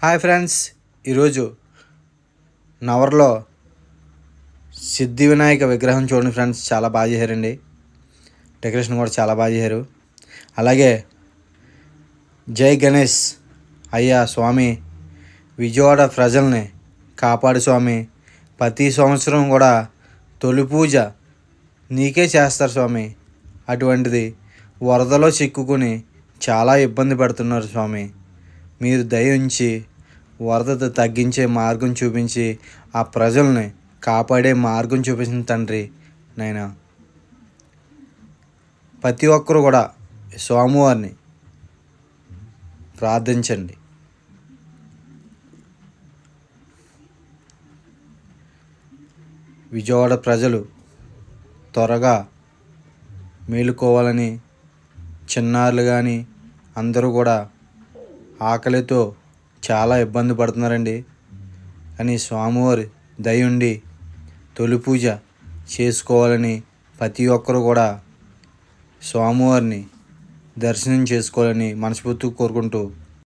Hi friends ఈరోజు నవర్లో సిద్ధి వినాయక విగ్రహం చూడండి ఫ్రెండ్స్ చాలా బాగా చేశారండి. డెకరేషన్ కూడా చాలా బాగా చేశారు. అలాగే జై గణేష్ అయ్యా స్వామి విజయవాడ ప్రజల్ని కాపాడు స్వామి ప్రతి సంవత్సరం కూడా తొలి పూజ నీకే చేస్తారు స్వామి. అటువంటిది వరదలో చిక్కుకుని చాలా ఇబ్బంది పడుతున్నారు స్వామి. మీరు దయ ఉంచి వరద తగ్గించే మార్గం చూపించి ఆ ప్రజల్ని కాపాడే మార్గం చూపించిన తండ్రి నాయన ప్రతి ఒక్కరు కూడా స్వామివారిని ప్రార్థించండి. విజయవాడ ప్రజలు త్వరగా మేలుకోవాలని చిన్నారులు కానీ అందరూ కూడా ఆకలితో చాలా ఇబ్బంది పడుతున్నారండి. కానీ స్వామివారి దయ ఉండి తొలి పూజ చేసుకోవాలని ప్రతి ఒక్కరు కూడా స్వామివారిని దర్శనం చేసుకోవాలని మనస్ఫూర్తిగా కోరుకుంటూ